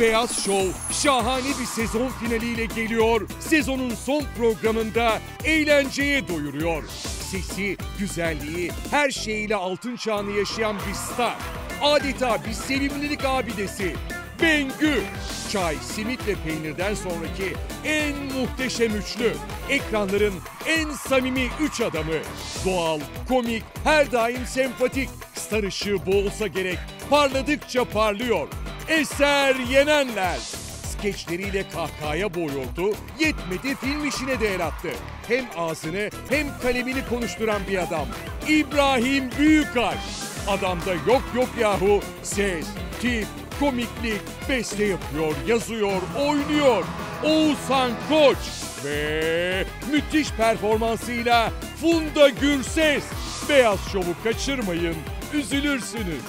Beyaz Show şahane bir sezon finaliyle geliyor. Sezonun son programında eğlenceye doyuruyor. Sesi, güzelliği, her şeyiyle altın çağını yaşayan bir star. Adeta bir sevimlilik abidesi. Bengü. Çay, simit ve peynirden sonraki en muhteşem üçlü. Ekranların en samimi üç adamı. Doğal, komik, her daim sempatik. Star ışığı boğulsa gerek. Parladıkça parlıyor. Eser Yenenler. Skeçleriyle kahkahaya boğuldu, yetmedi film işine de el attı. Hem ağzını hem kalemini konuşturan bir adam. İbrahim Büyükak. Adamda yok yok yahu ses, tip, komiklik, beste yapıyor, yazıyor, oynuyor. Oğuzhan Koç ve müthiş performansıyla Funda Gürses. Beyaz Şov'u kaçırmayın, üzülürsünüz.